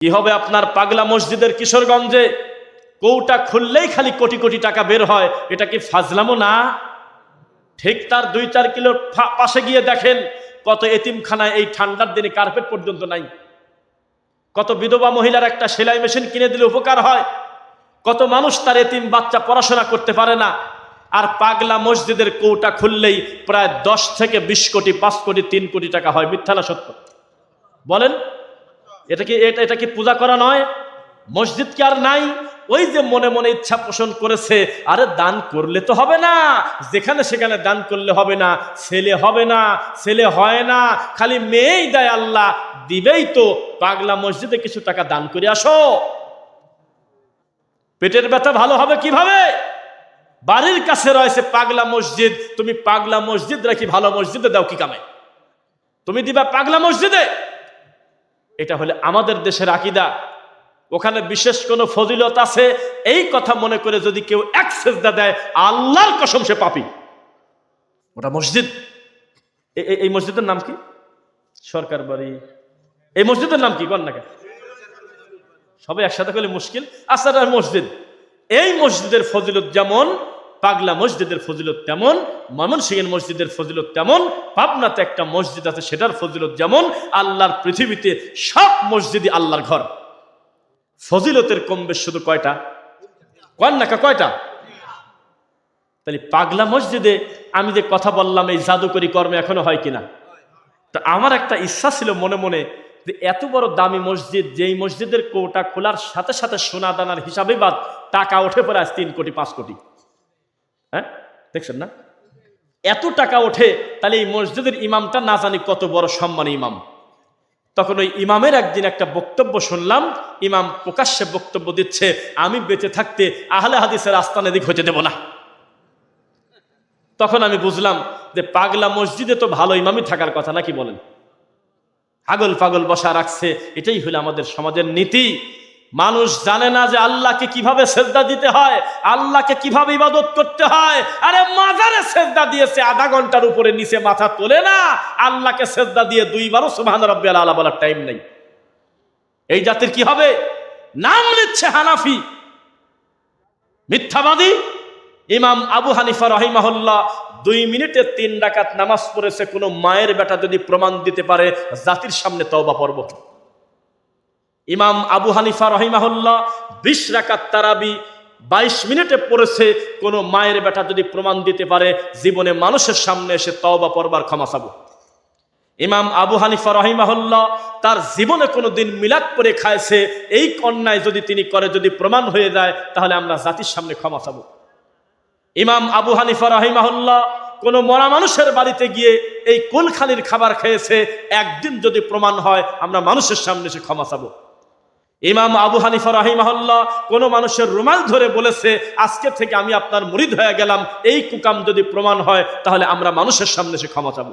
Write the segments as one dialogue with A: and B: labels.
A: কি হবে আপনার পাগলা মসজিদের কিশোরগঞ্জে? কৌটা খুললেই খালি কোটি কোটি টাকা বের হয়। এটা কি ফাজলামো না? ঠিক তার দুই চার কিলোর পাশে গিয়ে দেখেন, কত এতিমখানায় এই ঠান্ডার দিনে কার্পেট পর্যন্ত নাই। কত বিধবা মহিলার একটা সেলাই মেশিন কিনে দিলে উপকার হয়। কত মানুষ তার এতিম বাচ্চা পড়াশোনা করতে পারে না। আর পাগলা মসজিদের কৌটা খুললেই প্রায় দশ থেকে বিশ কোটি, পাঁচ কোটি, তিন কোটি টাকা হয়। মিথ্যা না সত্য? বলেন। এটা কি এটা এটা কি পূজা করা নয়? মসজিদ কি আর নাই? ওই যে মনে মনে ইচ্ছা পোষণ করেছে, আরে দান করলে তো হবে না। যেখানে সেখানে দান করলে হবে না, ছেলে হবে না, ছেলে হয় না। খালি মেয়েই দেয় আল্লাহ, দিবেই তো। পাগলা মসজিদে কিছু টাকা দান করে আসো। পেটের ব্যথা ভালো হবে কীভাবে? বাড়ির কাছে রয়েছে পাগলা মসজিদ, তুমি পাগলা মসজিদ রাখি ভালো মসজিদে দাও কি কামে? তুমি দিবা পাগলা মসজিদে? এটা হলে আমাদের দেশের আকিদা। ওখানে বিশেষ কোনো ফজিলত আছে? এই কথা মনে করে যদি কেউ এক সেজদা দেয়, আল্লাহর কসম সে পাপি। ওটা মসজিদ। এই মসজিদের নাম কি? সরকার বাড়ি। এই মসজিদের নাম কি? কর না? সবাই একসাথে করলে মুশকিল। আসার মসজিদ। এই মসজিদের ফজিলত যেমন পাগলা মসজিদের ফজিলত তেমন, ময়মনসিংহের মসজিদের ফজিলত তেমন, পাবনাতে একটা মসজিদ আছে, সেটার ফজিলত যেমন, আল্লাহর পৃথিবীতে সব মসজিদই আল্লাহর ঘর। ফজিলতের কম বেশ শুধু কয়টা? কয় নাকা কয়টা? তাহলে পাগলা মসজিদে আমি যে কথা বললাম, এই জাদুকরি কর্মে এখনও হয় কিনা? তা আমার একটা ইচ্ছা ছিল মনে মনে যে এত বড় দামি মসজিদ, যেই মসজিদের কোটা খোলার সাথে সাথে সোনা দানার হিসাবে বাদ টাকা ওঠে পড়ে আজ তিন কোটি, পাঁচ কোটি। হ্যাঁ? দেখছেন না? এত টাকা ওঠে, তাহলে এই মসজিদের ইমামটা না জানি কত বড় সম্মান ইমাম। তখন ওই ইমামের একদিন একটা বক্তব্য শুনলাম, ইমাম প্রকাশ্যে বক্তব্য দিচ্ছে, আমি বেঁচে থাকতে আহলে হাদিসের আস্তান এদিক হতে দেব না। তখন আমি বুঝলাম যে পাগলা মসজিদে তো ভালো ইমামই থাকার কথা, নাকি বলেন? পাগল পাগল বসা রাখছে, এটাই হলো আমাদের সমাজের নীতি। মানুষ জানে না যে আল্লাহকে কীভাবে সেজদা দিতে হয়, আল্লাহকে কীভাবে ইবাদত করতে হয়। আরে মাজারে সেজদা দিয়েছে, আধা ঘণ্টার উপরে নিচে মাথা তোলে না। আল্লাহকে সেজদা দিয়ে দুইবারও সুবহান রাব্বিয়াল আলা বলার টাইম নেই। এই জাতির কি হবে? নাম নিচ্ছে হানাফি। মিথ্যাবাদী। ইমাম আবু হানিফা রহিমাহুল্লাহ দুই মিনিটে তিন ডাকাত নামাজ পড়েছে, কোনো মায়ের বেটা যদি প্রমাণ দিতে পারে, জাতির সামনে তওবা পর্ব। ইমাম আবু হানিফা রহিমাহুল্লাহ বিশ রাকাত তারাবি বাইশ মিনিটে পড়েছে, কোনো মায়ের বেটা যদি প্রমাণ দিতে পারে, জীবনে মানুষের সামনে এসে তওবা পড়বার ক্ষমা চাবো। ইমাম আবু হানিফা রহিমাহুল্লাহ তার জীবনে কোনো দিন মিলাদ করে খাইছে, এই কন্যায় যদি তিনি করে, যদি প্রমাণ হয়ে যায়, তাহলে আমরা জাতির সামনে ক্ষমা চাবো। ইমাম আবু হানিফা রাহিমাহুল্লাহ কোন মরা মানুষের বাড়িতে গিয়ে এই কুলখানির খাবার খেয়েছে, একদিন যদি প্রমাণ হয়, আমরা মানুষের সামনে সে ক্ষমা চাবো। ইমাম আবু হানিফা রাহিমাহুল্লাহ কোন মানুষের রুমাল ধরে বলেছে, আজকে থেকে আমি আপনার মুরিদ হয়ে গেলাম, এই কুকাম যদি প্রমাণ হয়, তাহলে আমরা মানুষের সামনে সে ক্ষমা চাবো।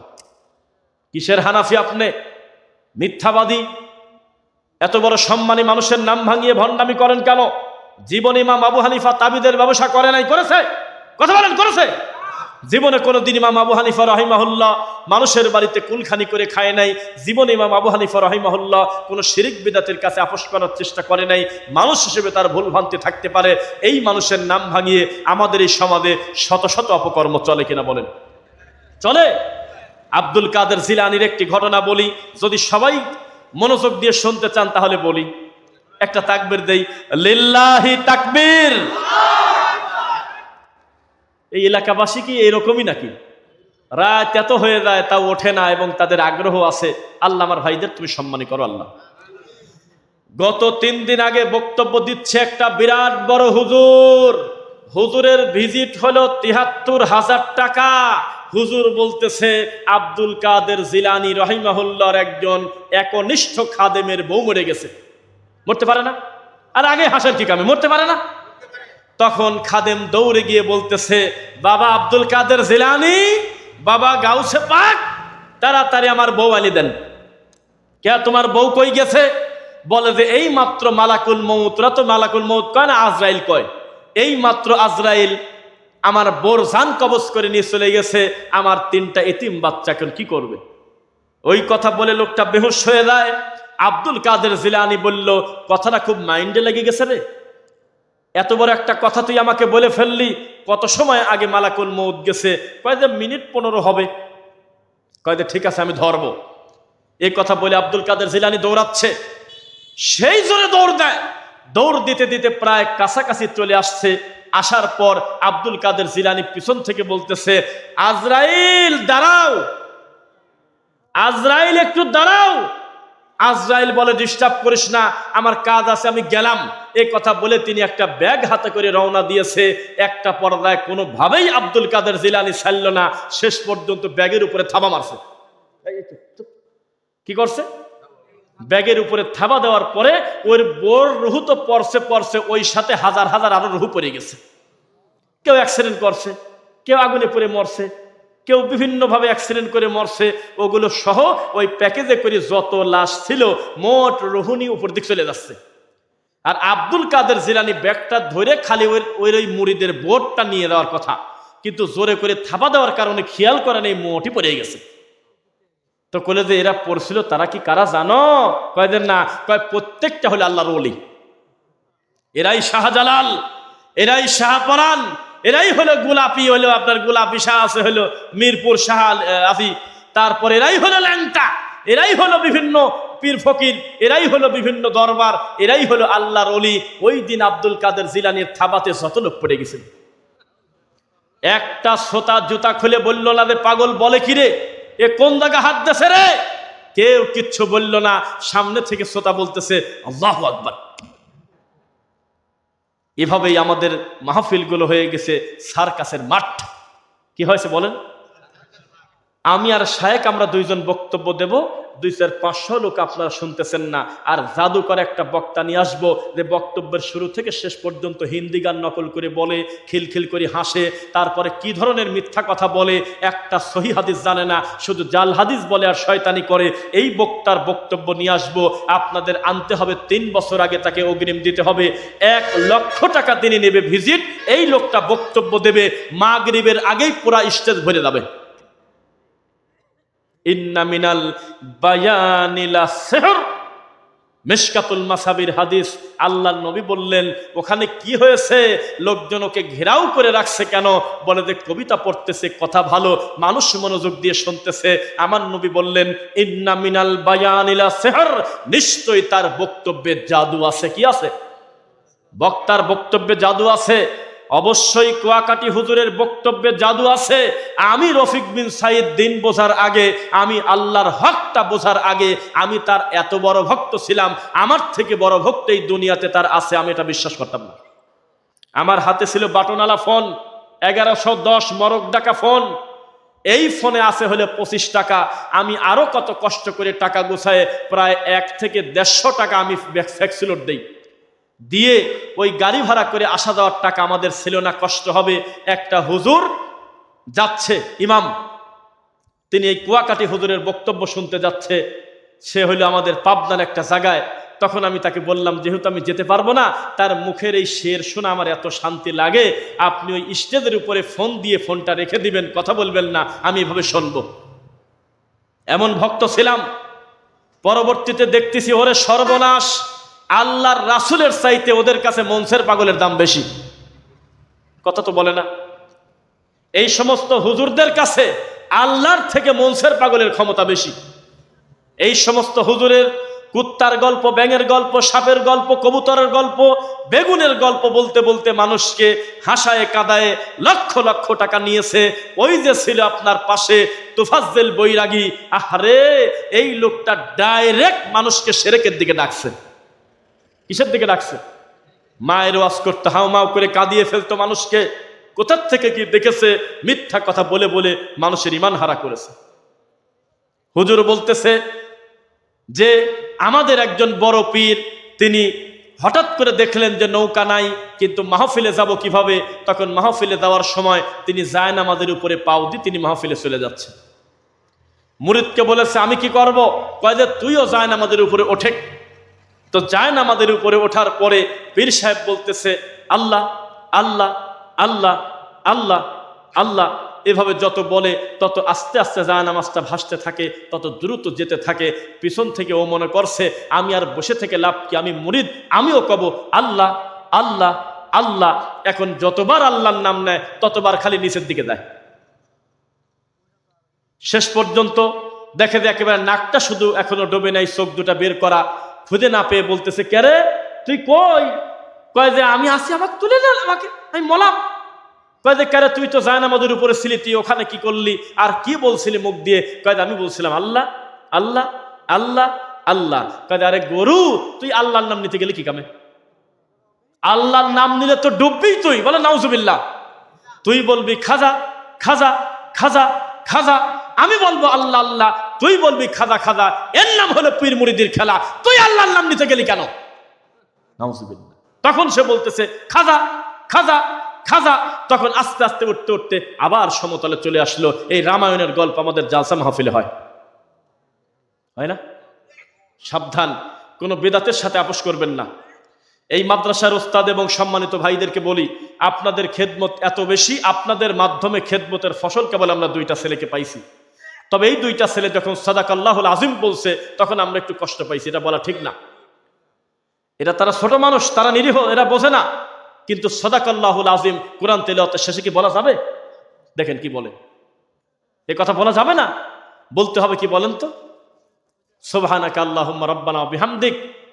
A: কিসের হানাফি আপনি? মিথ্যাবাদী? এত বড় সম্মানী মানুষের নাম ভাঙিয়ে ভণ্ডামি করেন কেন? জীবন ইমাম আবু হানিফা তাবিদের ব্যবসা করে নাই, করেছে? কথা বলেন, করেছে? জীবনে কোনো দিন ইমাম আবু হানিফা রহিমাহুল্লাহ মানুষের বাড়িতে কুলখানি করে খায় নাই। জীবনে ইমাম আবু হানিফা রহিমাহুল্লাহ কোনো শিরিক বিদাতের কাছে আপোষ করার চেষ্টা করে নাই। মানুষ হিসেবে তার ভুল ভ্রান্তি থাকতে পারে। এই মানুষের নাম ভাঙিয়ে আমাদের এই সমাজে শত শত অপকর্ম চলে কিনা বলেন। চলে? আব্দুল কাদের জিলানির একটি ঘটনা বলি। যদি সবাই মনোযোগ দিয়ে শুনতে চান তাহলে বলি। একটা তাকবির দেই, লিল্লাহি তাকবীর। এই এলাকাবাসী কি এরকমই নাকি? রাত এত হয়ে যায়, তাও ওঠে না এবং তাদের আগ্রহ আছে, আল্লাহ আমার ভাইদের তুমি সম্মানী করো আল্লাহ। গত তিন দিন আগে বক্তব্য দিচ্ছে একটা বিরাট বড় হুজুর। হুজুরের ভিজিট হলো তিহাত্তর হাজার টাকা। হুজুর বলতেছে, আব্দুল কাদের জিলানি রহিমাহুল্লার একজন একনিষ্ঠ খাদেমের বউ মরে গেছে। মরতে পারে না? আর আগে হাসার কি কামে? মরতে পারে না? তখন খাদেম দৌড়ে গিয়ে বলতেছে, বাবা আব্দুল কাদের জিলানি, বাবা গাউসে পাক, তাড়াতাড়ি আমার বউ আনি দেন। কে, তোমার বউ কই গেছে? বলে যে, এই মাত্র মালাকুল মৌতরা তো মালাকুল মৌত কয় না, আজরাইল কয়। এই মাত্র আজরাইল আমার বোর জান কবজ করে নিয়ে চলে গেছে, আমার তিনটা এতিম বাচ্চা এখন কি করবে? ওই কথা বলে লোকটা বেহুশ হয়ে যায়। আব্দুল কাদের জিলানি বলল, কথাটা খুব মাইন্ডে লেগে গেছে রে। এত বড় একটা কথা তুই আমাকে বলে ফেললি, কত সময় আগে মালাকুল মৌত গেছে? কয়েকটা মিনিট পনেরো হবে। কয়েকটা ঠিক আছে, আমি ধরবো। এই কথা বলে আব্দুল কাদের জিলানি দৌড়াচ্ছে। সেই জোরে দৌড় দেয়। দৌড় দিতে দিতে প্রায় কাছাকাছি চলে আসছে। আসার পর আব্দুল কাদের জিলানি পিছন থেকে বলতেছে, আজরাইল, দাঁড়াও। আজরাইল, একটু দাঁড়াও। আজরাইল বলে, ডিস্টার্ব করিস না, আমার কাজ আছে, আমি গেলাম। এই কথা বলে তিনি একটা ব্যাগ হাতে করে রওনা দিয়েছে। একটা পর্দায় কোনোভাবেই আব্দুল কাদের জিলানি ছাড়ল না। শেষ পর্যন্ত ব্যাগের উপরে থাবা মারছে। কি করছে? ব্যাগের উপরে থাবা দেওয়ার পরে ওর বোর রুহু তো পরছে পরছে, ওই সাথে হাজার হাজার আরও রুহু পড়ে গেছে। কেউ অ্যাক্সিডেন্ট করছে, কেউ আগুনে পড়ে মরছে। কেউ বিভিন্নভাবে অ্যাক্সিডেন্ট করে মরছে, ওগুলো সহ ওই প্যাকেজে করে যত লাশ ছিল, মোট রুহুনি উপর দিক চলে যাচ্ছে। আর আব্দুল কাদের জিলানি ব্যাগটা ধরে খালি ওই ওই ওই মুড়িদের বোর্ডটা নিয়ে দেওয়ার কথা। কিন্তু জোরে করে থাপা দেওয়ার কারণে খেয়াল করেন এই মোটি পড়ে গেছে। তো কলে যে এরা পড়ছিল, তারা কি কারা জানো? কয়দের না, কয় প্রত্যেকটা হলো আল্লাহর ওলি। এরাই শাহজালাল, এরাই শাহপরান এরাই হলো গোলাপি, হলো আপনার গোলাপি শাহ আছে, হলো মিরপুর শাহ আফি তারপর এরাই হলো ল্যাংটা, এরাই হলো বিভিন্ন পীর ফকির, এরাই হলো বিভিন্ন দরবার, এরাই হলো আল্লাহর অলি ওই দিন আব্দুল কাদের জিলানির থাবাতে যত লোক পড়ে গেছেন একটা শ্রোতা জুতা খুলে বলল না রে পাগল, বলে কি রে? এ কোন জায়গা হাত দেছে রে? কেউ কিচ্ছু বলল না। সামনে থেকে শ্রোতা বলতেছে, আল্লাহ আকবার। এভাবেই আমাদের মাহফিলগুলো হয়ে গেছে সার্কাসের মাঠ। কি হয়েছে বলেন? আমি আর শায়েক আমরা দুইজন বক্তব্য দেব। দুই চার পাঁচশো লোক আপনারা শুনতেছেন না। আর জাদুকর একটা বক্তা নিয়ে আসব যে বক্তব্যের শুরু থেকে শেষ পর্যন্ত হিন্দি গান নকল করে বলে, খিলখিল করে হাসে, তারপরে কি ধরনের মিথ্যা কথা বলে, একটা সহি হাদিস জানে না, শুধু জাল হাদিস বলে আর শয়তানি করে। এই বক্তার বক্তব্য নিয়ে আসব। আপনাদের আনতে হবে তিন বছর আগে তাকে অগ্রিম দিতে হবে। এক লক্ষ টাকা তিনি নেবে ভিজিট, এই লোকটা বক্তব্য দেবে, মাগরিবের আগেই পুরা স্টেজ ভরে যাবে। ইন্না মিনাল বায়ানিলা সেহর। মেশকাতুল মাসাবির হাদিস, আল্লাহ নবী বললেন, ওখানে কি হয়েছে? লোকজন ওকে ঘেরাও করে রাখছে কেন? বলে যে, কবিতা পড়তেছে, কথা ভালো, মানুষ মনোযোগ দিয়ে শুনতেছে। আমার নবী বললেন, ইন্না মিনাল বায়ানিলা সেহর। নিশ্চয়ই তার বক্তব্যে জাদু আছে। কি আছে? বক্তার বক্তব্যে জাদু আছে? অবশ্যই কুয়াকাটি হুজুরের বক্তব্যে জাদু আছে। আমি রফিক বিন সাইদ দিন বোঝার আগে, আমি আল্লাহর হকটা বোঝার আগে, আমি তার এত বড় ভক্ত ছিলাম। আমার থেকে বড় ভক্ত এই দুনিয়াতে তার আছে, আমি এটা বিশ্বাস করতাম না। আমার হাতে ছিল বাটনওয়ালা ফোন, এগারোশো দশ মরক ডাকা ফোন। এই ফোনে আছে হলে পঁচিশ টাকা। আমি আরও কত কষ্ট করে টাকা গুছায় প্রায় এক থেকে দেড়শো টাকা আমি ফ্যাক্সিলোড দিই। দিয়ে ওই গাড়ি ভাড়া করে আসা যাওয়ার টাকা আমাদের ছিল না কষ্ট হবে। একটা হুজুর যাচ্ছে, ইমাম। তিনি এই কুয়াকাটি হুজুরের বক্তব্য শুনতে যাচ্ছে। সে হইল আমাদের পাবনার একটা জায়গায়। তখন আমি তাকে বললাম, যেহেতু আমি যেতে পারব না, তার মুখের এই শের শোনা আমার এত শান্তি লাগে, আপনি ওই স্টেজের উপরে ফোন দিয়ে ফোনটা রেখে দিবেন, কথা বলবেন না, আমি এভাবে শুনব। এমন ভক্ত ছিলাম। পরবর্তীতে দেখতেছি, ওরে সর্বনাশ! আল্লাহর রাসুলের চাইতে ওদের কাছে মনসের পাগলের দাম বেশি। কথা তো বলে না। এই সমস্ত হুজুরদের কাছে আল্লাহর থেকে মনসের পাগলের ক্ষমতা বেশি। এই সমস্ত হুজুরের কুত্তার গল্প, ব্যাঙের গল্প, সাপের গল্প, কবুতরের গল্প, বেগুনের গল্প বলতে বলতে মানুষকে হাসায়, কাদায়, লক্ষ লক্ষ টাকা নিয়েছে। ওই যে ছিল আপনার পাশে তুফাজ্জেল বৈরাগী। আহারে, এই লোকটা ডাইরেক্ট মানুষকে সেরেকের দিকে ডাকছে। কিসের দিকে ডাকছে? মায়ের ওয়াজ করতে হাও মাও করে কাঁদিয়ে ফেলতো মানুষকে। কোথার থেকে কি দেখেছে? মিথ্যা কথা বলে বলে মানুষের ইমান হারা করেছে। হুজুর বলতেছে যে আমাদের একজন বড় পীর, তিনি হঠাৎ করে দেখলেন যে নৌকা নাই, কিন্তু মাহফিলে যাব কীভাবে? তখন মাহফিলে যাওয়ার সময় তিনি জায়ন আমাদের উপরে পাও দিয়ে তিনি মাহফিলে চলে যাচ্ছেন। মুরিদকে বলেছে, আমি কি করব? কয় যে তুইও আমাদের উপরে ওঠে। তো জায়ন আমাদের উপরে ওঠার পরে পীর সাহেব বলতেছে, আল্লাহ আল্লাহ আল্লাহ আল্লাহ আল্লাহ। এভাবে যত বলে, তত আস্তে আস্তে যায় নামাজটা ভাসতে থাকে, তত দ্রুত যেতে থাকে। পিছন থেকে ও মনে করছে, আমি আর বসে থেকে লাভ কি? আমি মুরিদ, আমিও কব, আল্লাহ আল্লাহ আল্লাহ। এখন যতবার আল্লাহর নাম নেয়, ততবার খালি নিচের দিকে দেয় শেষ পর্যন্ত দেখে যে একেবারে নাকটা শুধু এখনও ডোবে নাই, চোখ দুটা বের করা। খুঁজে না পেয়ে বলতেছে কেরে তুই কই? কয় যে, আমি আসি, আমাকে তুলে নেন আমাকে, আমি মলাম। কয় যে কেরে তুই তো জায়ন আমাদের উপরে ছিলি, তুই ওখানে কি করলি? আর কি বলছিলি মুখ দিয়ে? কয় যে, আমি বলছিলাম, আল্লাহ আল্লাহ আল্লাহ আল্লাহ। কয় আরে গরু, তুই আল্লাহর নাম নিতে গেলে কি কামে? আল্লাহর নাম নিলে তো ডুববি তুই, বলে নাউজুবিল্লাহ। তুই বলবি, খাজা খাজা খাজা খাজা। আমি বলব, আল্লাহ আল্লাহ। তুই বলবি খাজা খাজা এর নাম হলো পীর মুরিদির খেলা। তুই আল্লাহর নাম নিতে গেলি কেন? তখন সে বলতেছে খাজা খাজা খাজা তখন আস্তে আস্তে উঠতে উঠতে আবার সমতলে চলে আসলো। এই রামায়ণের গল্প আমাদের জালসা মাহফিলে হয়। হয় না? সাবধান কোনো বেদাতের সাথে আপোষ করবেন না। এই মাদ্রাসার ওস্তাদ এবং সম্মানিত ভাইদেরকে বলি আপনাদের খেদমত এত বেশি আপনাদের মাধ্যমে খেদমতের ফসল কেবল আমরা দুইটা ছেলেকে পাইছি। তবে এই দুইটা ছেলে যখন সাদাক আল্লাহুল আজিম বলছে, তখন আমরা একটু কষ্ট পাইছি, এটা বলা ঠিক না। এটা তারা ছোট মানুষ, তারা নিরীহ, এরা বোঝে না। কিন্তু সদাক আল্লাহুল আজিম কোরআন তেলাওয়াতের শেষে কি বলা যাবে? দেখেন কি বলে। এ কথা বলা যাবে না? বলতে হবে কি বলেন তো? সোবহানাকা আল্লাহুম্মা রাব্বানা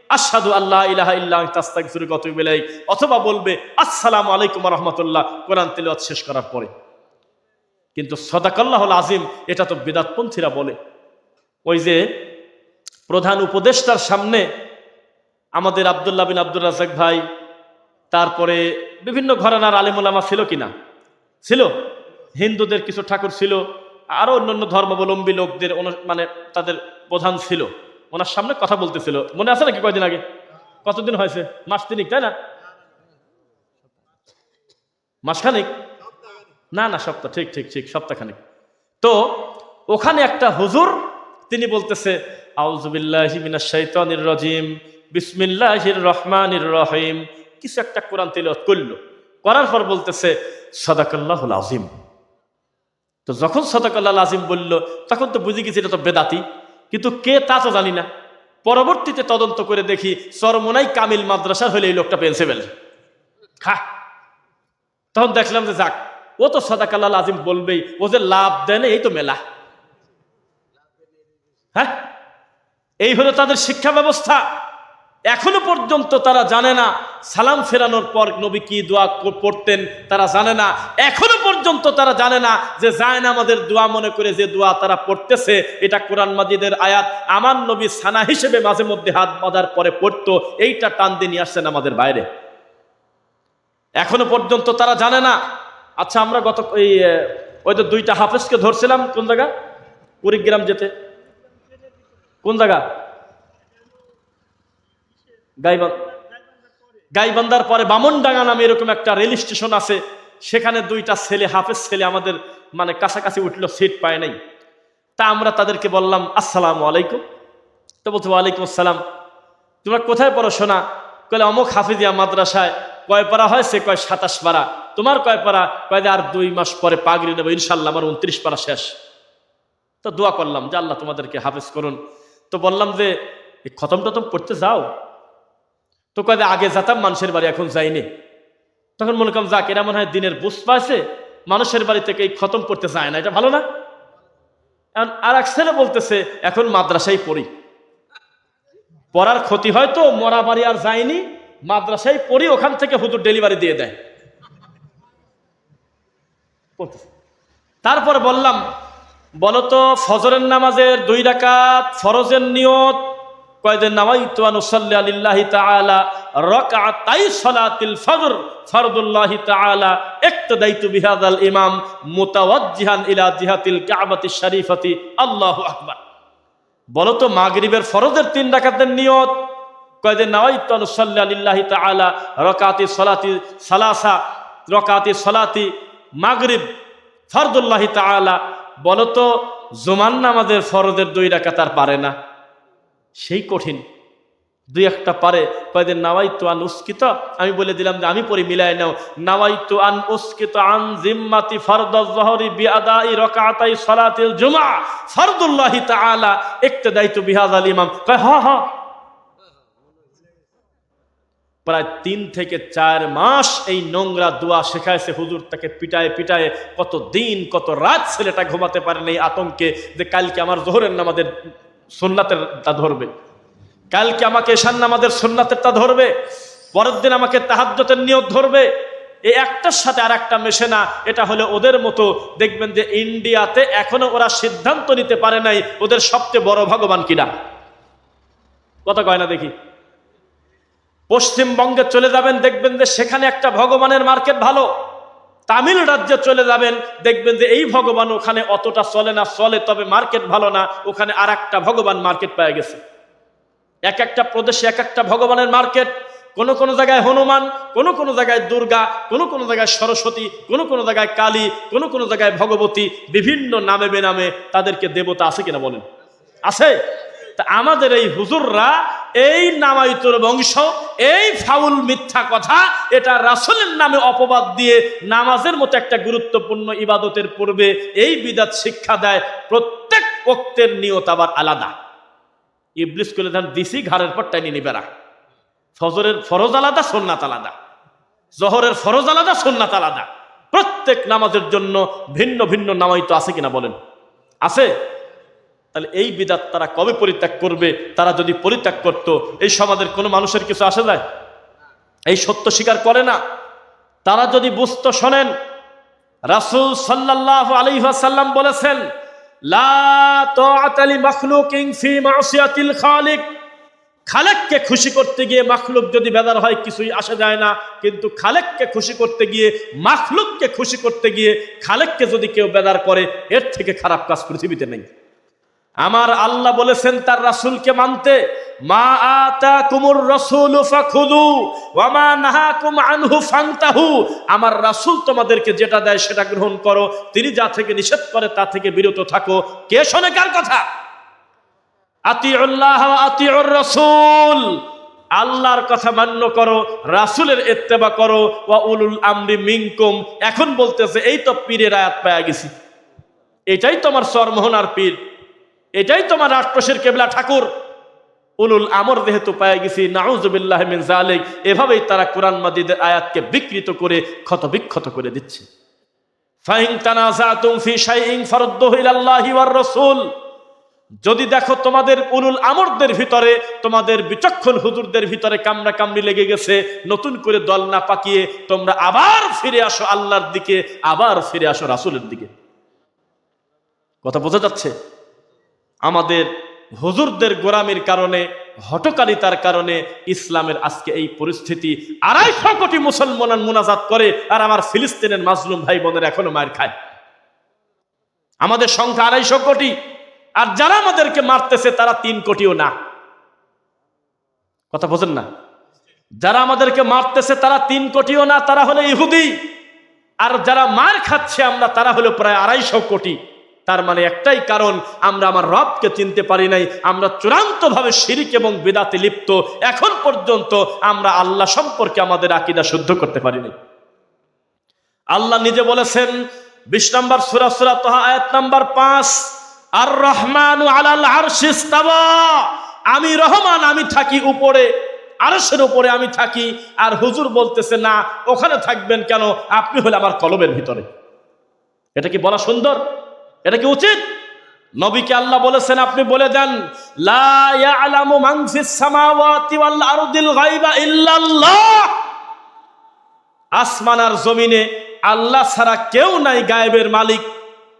A: আশহাদু আল্লাহ ইলাহা ইল্লা আনতা, আস্তাগফিরুকা ওয়া আতুবু অথবা বলবে, আসসালামু আলাইকুম রাহমাতুল্লাহ। কোরআন তেলাওয়াত শেষ করার পরে। কিন্তু সদাকাল্লাহুল আজিম, এটা তো বিদাতপন্থীরা বলে। ওই যে প্রধান উপদেষ্টার সামনে আমাদের আবদুল্লাহ বিন আব্দুল রাজাক ভাই, তারপরে বিভিন্ন ঘরানার আলিমুলামা ছিল কিনা? ছিল। হিন্দুদের কিছু ঠাকুর ছিল, আরও অন্যান্য ধর্মাবলম্বী লোকদের মানে তাদের প্রধান ছিল। ওনার সামনে কথা বলতেছিল। মনে আছে নাকি কয়দিন আগে? কতদিন হয়েছে? মাস তিনিক, তাই না? মাসখানিক। না না, সপ্তাহ, ঠিক ঠিক ঠিক, সপ্তাহখানিক। তো ওখানে একটা হুজুর, তিনি বলতেছে আউজুবিল্লাহি মিনাশ শাইতানির রাজিম, বিসমিল্লাহির রহমানির রহিম। কিছু একটা কোরআন তেলাওয়াত করল। করার পর বলতেছে, সাদাকাল্লাহুল আজিম তো যখন সদাকাল্লাহ আজিম বলল, তখন তো বুঝে গেছি এটা তো বেদাতি। কিন্তু কে তা তো জানি না। পরবর্তীতে তদন্ত করে দেখি, সরমোনাই কামিল মাদ্রাসার হলে এই লোকটা পেন্সিবেল খা তখন দেখলাম যে যাক ও তো সদাকাল্লাহ আজিম বলবেই, ও যে লাভ দেন এই তো মেলা। হ্যাঁ? এই হলো তাদের শিক্ষা ব্যবস্থা। এখনও পর্যন্ত তারা জানে না, সালাম ফেরানোর পর নবী কি দোয়া পড়তেন, তারা জানে না। এখনও পর্যন্ত তারা জানে না যে জায়ন আমাদের দোয়া মনে করে যে দোয়া তারা পড়তেছে, এটা কোরআন মাজিদের আয়াত। আমার নবী সানা হিসেবে মাঝে মধ্যে হাত বাঁধার পরে পড়তো, এইটা টান দিয়ে নিয়ে আসছেন আমাদের বাইরে। এখনও পর্যন্ত তারা জানে না আচ্ছা আমরা গত ওই ওই তো দুইটা হাফেজকে ধরছিলাম, কোন জায়গা? কুড়িগ্রাম যেতে। কোন জায়গা? গাইবান গাইবান্দার পরে বামনডাঙ্গা নামে এরকম একটা রেল স্টেশন আছে, সেখানে দুইটা ছেলে, হাফেজ ছেলে আমাদের মানে কাছাকাছি উঠল, সিট পায় নাই। তা আমরা তাদেরকে বললাম, আসসালামু আলাইকুম। তো বলছে, ওয়ালাইকুম আসসালাম। তোমরা কোথায় পড়াশোনা কলে অমুক হাফিজিয়া মাদ্রাসায় কয় পারা সে কয় সাতাশ পারা। তোমার কয় পারা? কয় আর দুই মাস পরে পাগড়ি নেব, ইনশাল্লাহ আমার উনত্রিশ পারা শেষ। তো দোয়া করলাম যে আল্লাহ তোমাদেরকে হাফেজ করুন। তো বললাম যে খতম টতম পড়তে যাও। তো কয় আগে যেতাম, মানুষের বাড়ি এখন যাইনি। তখন মনে করলাম, যাক, এরা মনে হয় দিনের বুঝ পাইছে মানুষের বাড়ি থেকে এই খতম পড়তে যায় না, এটা ভালো না? এখন আর এক ছেলে বলতেছে, এখন মাদ্রাসায় পড়ি। পড়ার ক্ষতি হয়তো মরা বাড়ি আর যায়নি মাদ্রাসায় পড়ি, ওখান থেকে হুজুর ডেলিভারি দিয়ে দেয়। তারপর বললাম, বলো তো, ফজরের নামাজের দুই রাকাত ফরজের নিয়ত কয়দিন নামাইতু আন উসাল্লি আলিল্লাহি বিহাদাল ইমাম ইলা জিহাতিল কাবাতি শরীফাতি। আল্লাহু আকবার। বলো তো, মাগরিবের ফরজের তিন রাকাতের নিয়ত আলিল্লাহি তাআলা রাকাতি সালাতি সালাসা, রাকাতি সালাতি মাগরিব, ফরদুল্লাহি তাআলা, বলতো জুমান নামাজের ফরজের দুই রাকাত আর পারে না। সেই কঠিন। দুই একটা পারে, কয়দিন নাওয়াই তো আন উস্কিত, আমি বলে দিলাম যে আমি পরে মিলাই নাও। নাওয়াই তো আন উস্কিত আন জিম্মাতি ফরদজ জহরি বিআদাই রকাতাই সালাতিল জুমা ফরদুল্লাহি তাআলা, ইক্তদাইতু বিহাযাল ইমাম। কয় হ্যাঁ হ্যাঁ প্রায় তিন থেকে চার মাস এই নোংরা দোয়া শেখাইছে। হুজুর তাকে পিটায় পিটায় কত দিন, কত রাত ছেলেটা ঘুমাতে পারেন এই আতঙ্কে যে কালকে আমার জোহরের নামাদের সোননাথের তা ধরবে। কালকে আমাকে এশান নামাদের সোননাথেরটা ধরবে। পরের দিন আমাকে তাহাজ্যতের নিয়োগ ধরবে। এই একটার সাথে আর একটা মেশে না, এটা হলে ওদের মতো। দেখবেন যে ইন্ডিয়াতে এখনও ওরা সিদ্ধান্ত নিতে পারে নাই ওদের সবচেয়ে বড় ভগবান কিনা। কথা কয় না দেখি। পশ্চিমবঙ্গে চলে যাবেন, দেখবেন যে সেখানে একটা ভগবানের মার্কেট ভালো। তামিল রাজ্যে চলে যাবেন, দেখবেন যে এই ভগবান ওখানে অতটা চলে না, চলে তবে মার্কেট ভালো না, ওখানে আর একটা ভগবান মার্কেট পেয়ে গেছে। এক একটা প্রদেশে এক একটা ভগবানের মার্কেট, কোন কোন জায়গায় হনুমান, কোন কোন জায়গায় দুর্গা, কোন কোন জায়গায় সরস্বতী, কোন কোন জায়গায় কালী, কোন কোন জায়গায় ভগবতী, বিভিন্ন নামে বেনামে তাদেরকে দেবতা আছে কিনা বলেন? আছে? তা আমাদের এই হুজুররা এই নামাইতুর বংশ এই ফাউল মিথ্যা কথা, এটা রাসূলের নামে অপবাদ দিয়ে নামাজের মতো একটা গুরুত্বপূর্ণ ইবাদতের পূর্বে এই বিদাত শিক্ষা দেয়, প্রত্যেক বক্তের নিয়ত আবার আলাদা। ইবলিস করে ধান দিছি ঘাড়ের পর টাইনি নিবেরা ফজরের ফরজ আলাদা সোননাথ আলাদা। জহরের ফরজ আলাদা সোননাথ আলাদা। প্রত্যেক নামাজের জন্য ভিন্ন ভিন্ন নামাই তো আছে কিনা বলেন? আছে? তাহলে এই বিদাত তারা কবে পরিত্যাগ করবে? তারা যদি পরিত্যাগ করত, এই সমাজের কোনো মানুষের কিছু আসে যায়? এই সত্য স্বীকার করে না। তারা যদি বুঝতো, শোনেন, রাসূল সাল্লাল্লাহু আলাইহি ওয়াসাল্লাম বলেছেন খালেককে খুশি করতে গিয়ে মাখলুক যদি বেদার হয়, কিছুই আসা যায় না। কিন্তু খালেককে খুশি করতে গিয়ে, মাখলুককে খুশি করতে গিয়ে খালেককে যদি কেউ বেদার করে, এর থেকে খারাপ কাজ পৃথিবীতে নেই। আমার আল্লাহ বলেছেন তার রাসুলকে মানতে, মা আতা কুমুর রসুল ওয়ামা নাহাকুম আনহু ফান্তাহু। আমার রাসূল তোমাদেরকে যেটা দেয় সেটা গ্রহণ করো। তিনি যা থেকে নিষেধ করে তা থেকে বিরত থাকো। কে শোনে কার কথা? আতিউল্লাহ আতিউর রাসূল। আল্লাহর কথা মান্য করো, রাসূলের এত্তেবা করো। ওয়া উলুল আমরি মিনকুম। এখন বলতেছে, এই তো পীরের আয়াত পায়া গেছি। এটাই তোমার সরমোহনার পীর। এটাই তোমার রাষ্ট্রসের কেবলা ঠাকুর। উলুল আমর যেহেতু পায়ে গেছি নাউজুবিল্লাহ মিন জালিক এভাবেই তারা কোরআন মাজিদের আয়াতকে বিকৃত করে ক্ষত বিক্ষত করে দিচ্ছে। যদি দেখো তোমাদের উলুল আমরদের ভিতরে, তোমাদের বিচক্ষণ হুজুরদের ভিতরে কামড়া কামড়ি লেগে গেছে, নতুন করে দল না পাকিয়ে তোমরা আবার ফিরে আসো আল্লাহর দিকে, আবার ফিরে আসো রাসূলের দিকে। কথা বোঝা যাচ্ছে? আমাদের হুজুরদের গোরামির কারণে হটকারিতার কারণে ইসলামের আজকে এই পরিস্থিতি আড়াইশো কোটি মুসলমান মোনাজাত করে আর আমার ফিলিস্তিনের মাজলুম ভাই বোনের এখনও মায়ের খায়। আমাদের সংখ্যা আড়াইশো কোটি, আর যারা আমাদেরকে মারতেছে তারা তিন কোটিও না। কথা বোঝেন না? যারা আমাদেরকে মারতেছে তারা তিন কোটিও না, তারা হলো ইহুদি। আর যারা মার খাচ্ছে আমরা, তারা হলো প্রায় আড়াইশো কোটি। তার মানে একটাই কারণ, আমরা আমার রবকে চিনতে পারি নাই, আমরা চূড়ান্তভাবে শিরিক এবং বেদাতে লিপ্ত, এখন পর্যন্ত আমরা আল্লাহ সম্পর্কে আমাদের আকিদা শুদ্ধ করতে পারি নাই। আল্লাহ নিজে বলেছেন, বিশ নম্বর সুরা সুরা তোহা আয়াত নাম্বার পাঁচ আর রহমান আমি রহমান, আমি থাকি উপরে আরসের উপরে আমি থাকি আর হুজুর বলতেছে, না, ওখানে থাকবেন কেন? আপনি হলে আমার কলমের ভিতরে। এটা কি বলা সুন্দর? এটা কি উচিত? নবীকে আল্লাহ বলেছেন, আপনি বলে দেন মান আসমান আর জমিনে আল্লাহ ছাড়া কেউ নাই গায়েবের মালিক।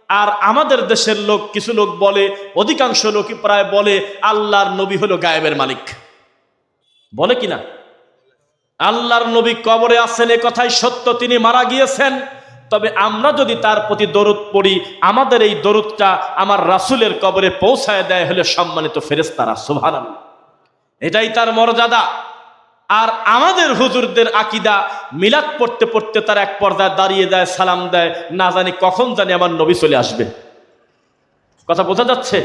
A: আর আমাদের দেশের লোক, কিছু লোক বলে, অধিকাংশ লোকই প্রায় বলে, আল্লাহর নবী হলো গায়েবের মালিক। বলে কিনা? আল্লাহর নবী কবরে আছেন, এ কথাই সত্য, তিনি মারা গিয়েছেন। তবে আমরা যদি তার প্রতি দরুদ পড়ি, আমাদের এই দরুদটা আমার রাসুলের কবরে পৌঁছায় দেয় হলে সম্মানিত ফেরেস্তারা সুভান এটাই তার মর্যাদা। আর আমাদের হুজুরদের আকিদা, মিলাদ পড়তে পড়তে তার এক পর্দায় দাঁড়িয়ে দেয়, সালাম দেয়, না জানি কখন জানি আমার নবী চলে আসবে। কথা বোঝা যাচ্ছে?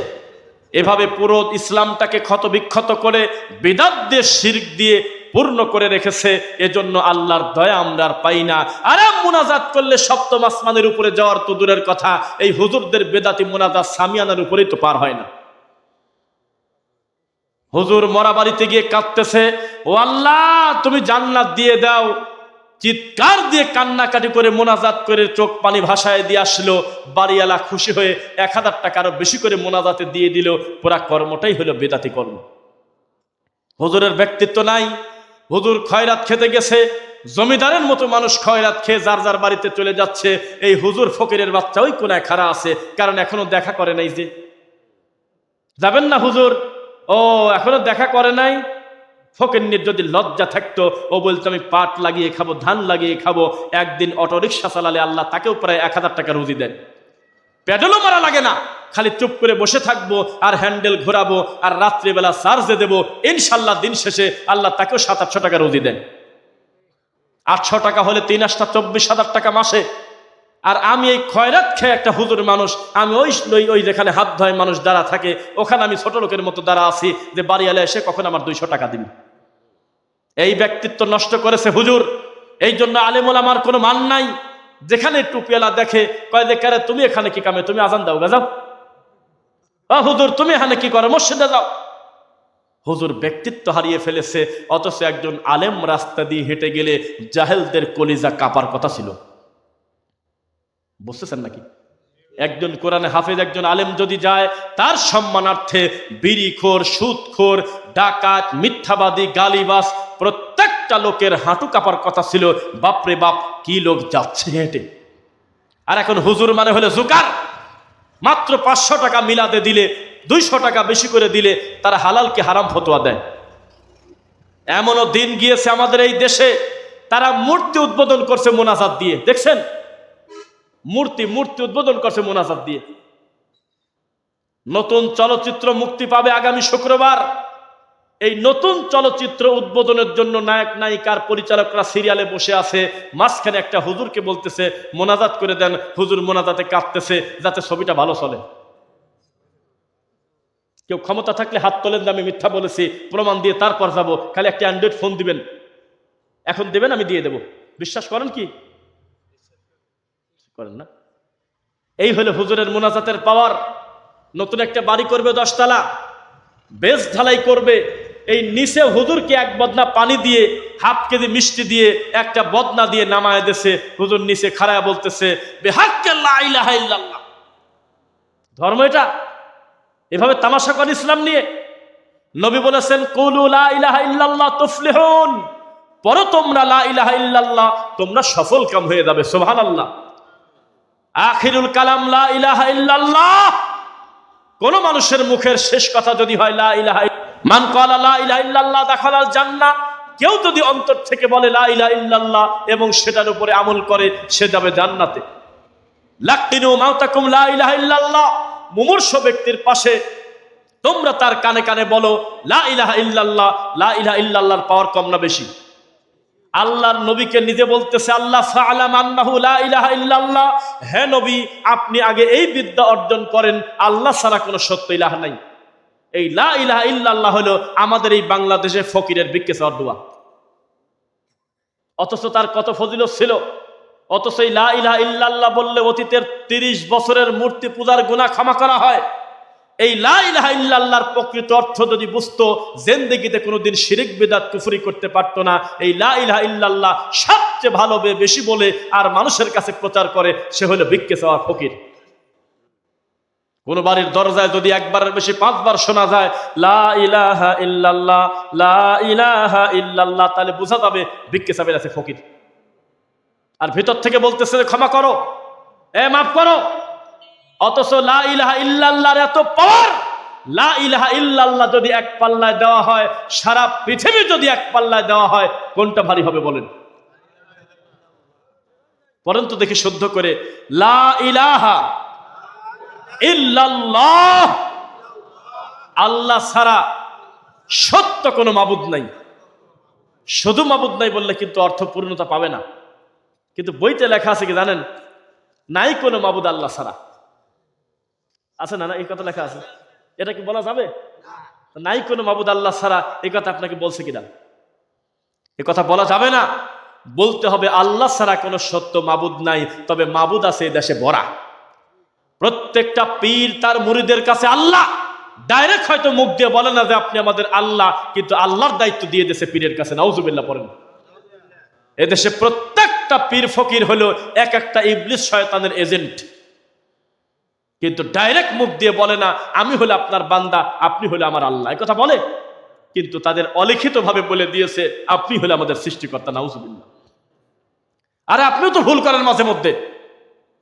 A: এভাবে পুরো ইসলামটাকে ক্ষত বিক্ষত করে বেদাত শির্ক দিয়ে পূর্ণ করে রেখেছে, এজন্য আল্লাহর দয়া আমরা আর পাই না। আরাম মুনাজাত করলে সপ্তম আসমানের উপরে যাওয়ার তো দূরের কথা, এই হুজুরদের বেদাতি মুনাজাত সামিয়ানার উপরেই তো পার হয় না। হুজুর মরা বাড়িতে গিয়ে কাঁদতেছে, ও আল্লাহ, তুমি জান্নাত দিয়ে দাও। চিৎকার দিয়ে কান্নাকাটি করে মোনাজাত করে চোখ পানি ভাসায় দিয়ে আসলো। বাড়িওয়ালা খুশি হয়ে এক হাজার টাকা আরও বেশি করে মোনাজাতে দিয়ে দিল। পুরা কর্মটাই হলো বেদাতি কর্ম। হুজুরের ব্যক্তিত্ব নাই। হুজুর খয়রাত খেতে গেছে, জমিদারের মতো মানুষ খয়রাত খেয়ে যার যার বাড়িতে চলে যাচ্ছে, এই হুজুর ফকিরের বাচ্চা ওই কোনায় খাড়া আছে, কারণ এখনও দেখা করে নাই যে। যাবেন না হুজুর? ও, এখনও দেখা করে নাই? ফকিন্নির যদি লজ্জা থাকতো, ও বলতো, আমি পাট লাগিয়ে খাব, ধান লাগিয়ে খাব, একদিন অটো রিক্সা চালালে আল্লাহ তাকেও প্রায় এক হাজার টাকা রুজি দেন। প্যাডেলও মারা লাগে না। খালি চুপ করে বসে থাকব আর হ্যান্ডেল ঘোরাবো আর রাত্রিবেলা চার্জে দেবো, ইনশাল্লাহ দিন শেষে আল্লাহ তাকেও সাত আটশো টাকা রুজি দেন। আটশো টাকা হলে তিন আটটা চব্বিশ হাজার টাকা মাসে। আর আমি এই খয়রাত খেয়ে একটা হুজুর মানুষ, আমি ওই ওই ওই যেখানে হাত ধয় মানুষ দ্বারা থাকে, ওখানে আমি ছোট লোকের মতো দ্বারা আছি যে বাড়িয়ালে এসে কখন আমার দুইশো টাকা দিবি। এই ব্যক্তিত্ব নষ্ট করেছে হুজুর। এই জন্য আলেমুল আমার কোনো মান নাই। যেখানে টুপিয়ালা দেখে, কয় যে, কারে, তুমি এখানে কি কামে? তুমি আজান দাও গাজাও হুজুর, তুমি এখানে কি করো? মসজিদে যাও। হুজুর ব্যক্তিত্ব হারিয়ে ফেলেছে, অথচ একজন আলেম রাস্তা দিয়ে হেঁটে গেলে জাহেলদের কলিজা কাপার কথা ছিল। বুঝতেছেন নাকি? একজন কোরআনে হাফেজ, একজন আলেম যদি যায়, তার সম্মানার্থে বিড়িখোর, সুদখোর, ডাকাত, মিথ্যাবাদী, গালিবাস, প্রত্যেকটা লোকের হাঁটু কাপার কথা ছিল। বাপরে বাপ, কি লোক যাচ্ছে হেঁটে। আর এখন হুজুর মানে হলে জুকার। মাত্র পাঁচশো টাকা মিলাতে দিলে, দুইশো টাকা বেশি করে দিলে তারা হালালকে হারাম ফতোয়া দেয়। এমনও দিন গিয়েছে আমাদের এই দেশে, তারা মূর্তি উদ্বোধন করছে মোনাজাত দিয়ে। দেখছেন? মূর্তি মূর্তি উদ্বোধন করছে মোনাজাত দিয়ে। নতুন চলচ্চিত্র মুক্তি পাবে আগামী শুক্রবার। এই নতুন চলচ্চিত্র উদ্বোধনের জন্য নায়ক, নায়িকার পরিচালকরা সিরিয়ালে বসে আছে। মাঝখানে একটা হুজুরকে বলতেছে, মোনাজাত করে দেন। হুজুর মোনাজাতে কাঁদতেছে যাতে ছবিটা ভালো চলে। কেউ ক্ষমতা থাকলে হাত তোলেন আমি মিথ্যা বলেছি, প্রমাণ দিয়ে তারপর যাব। খালি একটা অ্যান্ড্রয়েড ফোন দিবেন। এখন দেবেন, আমি দিয়ে দেব। বিশ্বাস করেন কি? করেন না। এই হলো হুজুরের মোনাজাতের পাওয়ার। নতুন একটা বাড়ি করবে দশতলা। বেশ ঢালাই করবে। এই নিচে হুজুরকে এক বদনা পানি দিয়ে, হাফ কেজি মিষ্টি দিয়ে, একটা বদনা দিয়ে নামায় দেশে হুজুর নিচে খাড়ায় বলতেছে। ধর্ম এটা? এভাবে তামাশা করে ইসলাম নিয়ে? নবী বলেছেন, কুলু লা ইলাহা ইল্লাল্লাহ তুফলিহুন। পরো তোমরা লা তোমরা সফল কাম হয়ে যাবে সোহান আল্লাহ আখিরুল কালাম, লা কোন মানুষের মুখের শেষ কথা যদি হয়, লা মান ক্বালা লা ইলাহা ইল্লাল্লাহ দাখালাল জান্নাহ, কেউ যদি অন্তর থেকে বলে লা ইলাহা ইল্লাল্লাহ এবং সেটার উপরে আমল করে, সে যাবে জান্নাতে। ইল্লাল্লাহ, মুমূর্ষ ব্যক্তির পাশে তোমরা তার কানে কানে বলো, লা ইলাহা ইল্লাল্লাহ, লা পাওয়ার কম না বেশি। আল্লাহর নবীকে নিজে বলতেছে, আল্লাহ লা ইলাহা হে নবী, আপনি আগে এই বিদ্যা অর্জন করেন, আল্লাহ ছাড়া কোনো সত্য ইলাহ নাই। এই লা ইলাহা ইল্লাল্লাহ হলো আমাদের এই বাংলাদেশে ফকিরের বিক্ষে চাওয়ার দোয়া। অথচ তার কত ফজিলত ছিল? অথচ এই লা ইলাহা ইল্লাল্লাহ বললে অতীতের তিরিশ বছরের মূর্তি পূজার গুণা ক্ষমা করা হয়। এই লা ইলাহা ইল্লাল্লাহর প্রকৃত অর্থ যদি বুঝতো, জেন্দেগিতে কোনোদিন শিরিক, বেদাত, কুফরি করতে পারতো না। এই লা ইলাহা ইল্লাল্লাহ সবচেয়ে ভালো বেশি বলে আর মানুষের কাছে প্রচার করে, সে হলো ভিক্ষে চাওয়া ফকির। কোন বাড়ির দরজায় যদি একবারের বেশি পাঁচবার শোনা যায়, লা ইলাহা ইল্লাল্লাহ, লা ইলাহা ইল্লাল্লাহ, তাহলে বোঝা যাবে ভিক্ষে চাবের আছে ফকির। আর ভিতর থেকে বলতেছে ক্ষমা করো, এ মাফ করো। অথচ লা ইলাহা ইল্লাল্লাহর এত পাওয়ার লা ইলাহা ইল্লাল্লাহ যদি এক পাল্লায় দেওয়া হয়, সারা পৃথিবী যদি এক পাল্লায় দেওয়া হয়, কোনটা ভারী হবে বলেন? পরন্তু দেখি শুদ্ধ করে, লা ইলাহা আল্লাহ ছাড়া সত্য কোনো মাবুদ নাই। শুধু মাবুদ নাই বললে কিন্তু অর্থ পূর্ণতা পাবে না। কিন্তু বইতে লেখা আছে কি জানেন? নাই কোনো মাবুদ আল্লাহ ছাড়া। আছে না না? এই কথা লেখা আছে। এটা কি বলা যাবে? নাই কোনো মাবুদ আল্লাহ ছাড়া এই কথা আপনাকে বলছে কিনা? এ কথা বলা যাবে না। বলতে হবে আল্লাহ ছাড়া কোনো সত্য মাবুদ নাই। তবে মাবুদ আছে এই দেশে ভরা। প্রত্যেকটা পীর তার মুরিদের কাছে আল্লাহ। ডাইরেক্ট হয়তো মুখ দিয়ে বলে না যে আপনি আমাদের আল্লাহ, কিন্তু আল্লাহর দায়িত্ব দিয়ে দেশে পীরের কাছে। নাউজুবিল্লাহ, পড়েন। এদেশে প্রত্যেকটা পীর ফকির হলো এক একটা ইবলিস শয়তানের এজেন্ট। কিন্তু ডাইরেক্ট মুখ দিয়ে বলে না, আমি হলে আপনার বান্দা, আপনি হলে আমার আল্লাহ। কথা বলে। কিন্তু তাদের অলিখিত ভাবে বলে দিয়েছে, আপনি হলে আমাদের সৃষ্টিকর্তা। নাউজুবিল্লাহ। আরে আপনিও তো ভুল করেন মাঝে মধ্যে।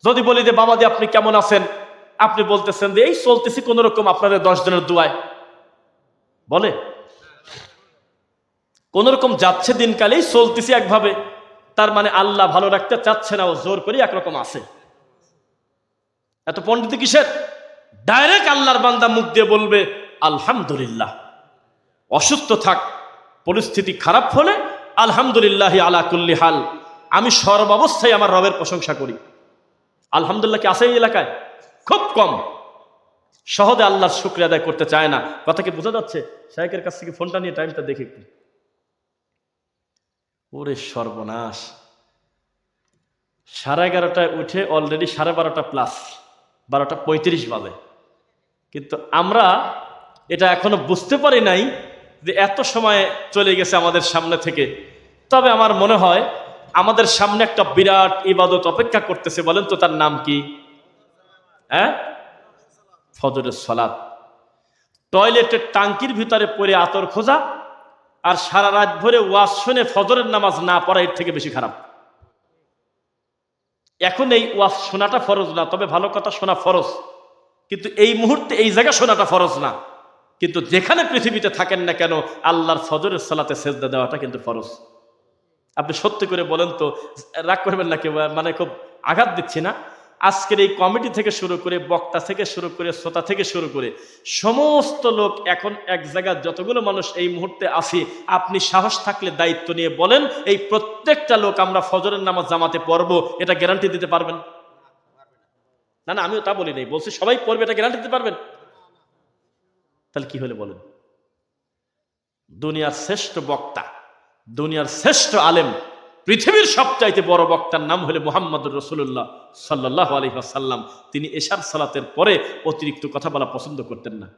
A: যদি বলি যে বাবা দিয়ে আপনি কেমন আছেন? আপনি বলতেছেন যে, এই চলতেছি কোন রকম আপনাদের দশ জনের দুয়ায়। বলে? কোন রকম যাচ্ছে দিনকালেই চলতেছি একভাবে। তার মানে আল্লাহ ভালো রাখতে চাচ্ছে না, ও জোর করে একরকম আছে। এত পণ্ডিত কিসের? ডাইরেক্ট আল্লাহর বান্দা মুখ দিয়ে বলবে, আলহামদুলিল্লাহ। অসুস্থ থাক, পরিস্থিতি খারাপ হলে আলহামদুলিল্লাহ আলা কুল্লি হাল। আমি সর্বাবস্থায় আমার রবের প্রশংসা করি। আলহামদুলিল্লাহ কি আছে এই এলাকায়? খুব কম। সহজে আল্লাহর শুক্রিয়া আদায় করতে চায় না। কথা কি বোঝা যাচ্ছে? শাহেকের কাছ থেকে ফোনটা নিয়ে টাইমটা দেখে একটু। ওরে সর্বনাশ। সাড়ে এগারোটায় উঠে অলরেডি সাড়ে বারোটা প্লাস বারোটা পঁয়ত্রিশ বাজে। কিন্তু আমরা এটা এখনও বুঝতে পারি নাই যে এত সময় চলে গেছে আমাদের সামনে থেকে। তবে আমার মনে হয় আমাদের সামনে একটা বিরাট ইবাদত অপেক্ষা করতেছে, বলেন তো তার নাম কি? হ্যাঁ? ফজরের সলাদ টয়লেটের টাঙ্কির ভিতরে পড়ে আতর খোঁজা আর সারা রাত ভরে ওয়াজ শুনে ফজরের নামাজ না পড়া এর থেকে বেশি খারাপ। এখন এই ওয়াজ শোনাটা ফরজ না, তবে ভালো কথা শোনা ফরজ। কিন্তু এই মুহূর্তে এই জায়গা শোনাটা ফরজ না। কিন্তু যেখানে পৃথিবীতে থাকেন না কেন, আল্লাহর ফজরের সালাতে সেজদা দেওয়াটা কিন্তু ফরজ। আপনি সত্যি করে বলেন তো, রাগ করবেন না কেউ মানে খুব আঘাত দিচ্ছি না। আজকের এই কমিটি থেকে শুরু করে, বক্তা থেকে শুরু করে, শ্রোতা থেকে শুরু করে, সমস্ত লোক এখন এক জায়গায় যতগুলো মানুষ এই মুহূর্তে আসি আপনি সাহস থাকলে দায়িত্ব নিয়ে বলেন, এই প্রত্যেকটা লোক আমরা ফজরের নামাজ জামাতে পড়ব, এটা গ্যারান্টি দিতে পারবেন? না না, আমিও তা বলি নাই, বলছি সবাই পড়বে, এটা গ্যারান্টি দিতে পারবেন? তাহলে কি হলে বলেন? দুনিয়ার শ্রেষ্ঠ বক্তা দুনিয়ার শ্রেষ্ঠ আলেম, পৃথিবীর সবচাইতে বড় বক্তার নাম হলে মোহাম্মদ রসুল্লাহ সাল্লাহ আলী আসাল্লাম তিনি এশার সালাতের পরে অতিরিক্ত কথা বলা পছন্দ করতেন না।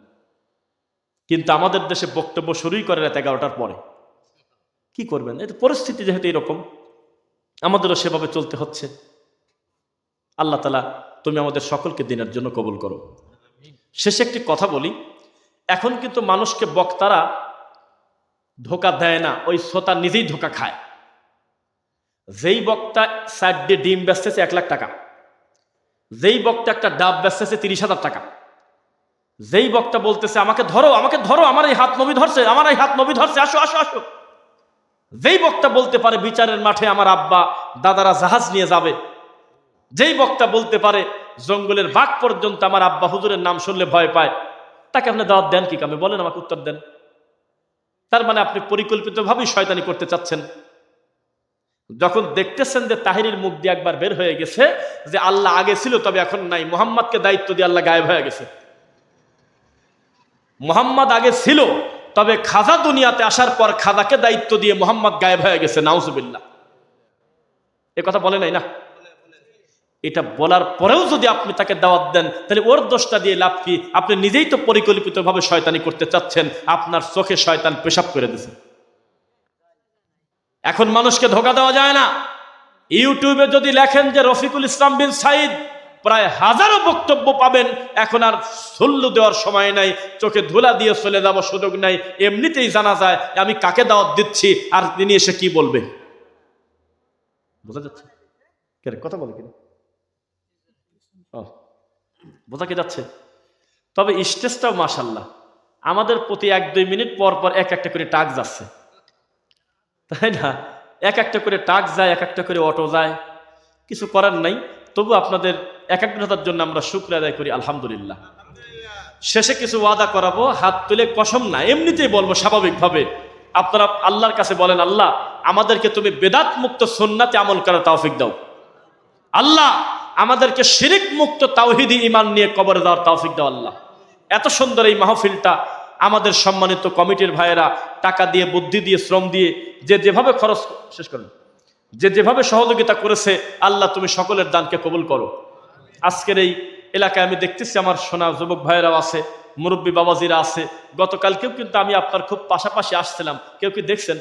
A: কিন্তু আমাদের দেশে বক্তব্য শুরুই করে রাত এগারোটার পরে। কি করবেন? এটা পরিস্থিতি যেহেতু এরকম, আমাদেরও সেভাবে চলতে হচ্ছে। আল্লাহ তালা তুমি আমাদের সকলকে দিনের জন্য কবুল করো। শেষে একটি কথা বলি, এখন কিন্তু মানুষকে বক্তারা ধোকা দেয় না, ওই শ্রোতা নিজেই ধোকা খায়। যেই বক্তা সাইড দিয়ে ডিম বেচতেছে এক লাখ টাকা, যেই বক্তা একটা ডাব বেচতেছে তিরিশ হাজার টাকা, যেই বক্তা বলতেছে, আমাকে ধরো আমাকে ধরো, আমার এই হাত নবী ধরছে, আমার এই হাত নবী ধরছে, আসো আসো আসো। যেই বক্তা বলতে পারে, বিচারের মাঠে আমার আব্বা, দাদারা জাহাজ নিয়ে যাবে। যেই বক্তা বলতে পারে, জঙ্গলের বাঘ পর্যন্ত আমার আব্বা হুজুরের নাম শুনলে ভয় পায়, তাকে আপনি দাওয়াত দেন কি কামে? বলেন আমাকে উত্তর দেন। তার মানে আপনি পরিকল্পিতভাবেই শয়তানি করতে চাচ্ছেন। যখন দেখতেছেন যে তাহিরের মুখ দিয়ে একবার বের হয়ে গেছে, যে আল্লাহ আগে ছিল, তবে এখন নাই। মোহাম্মদকে দায়িত্ব দিয়ে আল্লাহ গায়েব হয়ে গেছে। মোহাম্মদ আগে ছিল, তবে খাজা দুনিয়াতে আসার পর খাজাকে দায়িত্ব দিয়ে মোহাম্মদ গায়েব হয়ে গেছে, নাউজুবিল্লাহ। এ কথা বলে নাই না? এটা বলার পরেও যদি আপনি তাকে দাওয়াত দেন, তাহলে ওর দোষটা দিয়ে লাভ কি? আপনি নিজেই তো পরিকল্পিতভাবে শয়তানি করতে চাচ্ছেন, আপনার চোখে শয়তান পেশাব করে দিয়েছে এখন মানুষকে ধোকা দেওয়া যায় না। ইউটিউবে যদি লেখেন যে রফিকুল ইসলাম বিন সাইদ প্রায় হাজারো বক্তব্য পাবেন, এখন আর সল্লু দেওয়ার সময় নাই, চোখে ধুলা দিয়ে চলে যাওয়ার সুযোগ নাই, এমনিতেই জানা যায়, আমি কাকে দাওয়াত দিচ্ছি আর তিনি এসে কি বলবে? বোঝা যাচ্ছে? কথা বলে কিনা ও, বোঝা কি যাচ্ছে? তবে স্টেজটাও মাসাল্লাহ আমাদের প্রতি এক দুই মিনিট পর পর এক একটা করে টাক যাচ্ছে। তাই না? এক একটা করে টাক যায়, এক একটা করে অটো যায়। কিছু করার নাই। তবু আপনাদের একাগ্রতার জন্য আমরা শুক্র আদায় করি, আলহামদুলিল্লাহ। শেষে কিছু ওয়াদা করাবো। হাত তুলে কসম না, এমনিতেই বলব স্বাভাবিকভাবে। আপনারা আল্লাহর কাছে বলেন, আল্লাহ, আমাদেরকে তুমি বেদাত মুক্ত সন্নাতে আমল করার তাওফিক দাও। আল্লাহ আমাদেরকে শিরিক মুক্ত তাওহিদি ইমান নিয়ে কবরে দেওয়ার তাওফিক দাও আল্লাহ। এত সুন্দর এই মাহফিলটা আমাদের সম্মানিত কমিটির ভাইয়েরা টাকা দিয়ে, বুদ্ধি দিয়ে, শ্রম দিয়ে যে যেভাবে খরচ শেষ করুন। যে যেভাবে সহযোগিতা করেছে, আল্লাহ তুমি সকলের দানকে কবুল করো। আজকের এই এলাকায় আমি দেখতেছি আমার সোনা যুবক ভাইয়েরাও আছে, মুরব্বী বাবাজিরা আছে। গতকালকেও কিন্তু আমি আপনার খুব পাশাপাশি আসছিলাম। কেউ কি দেখছেন?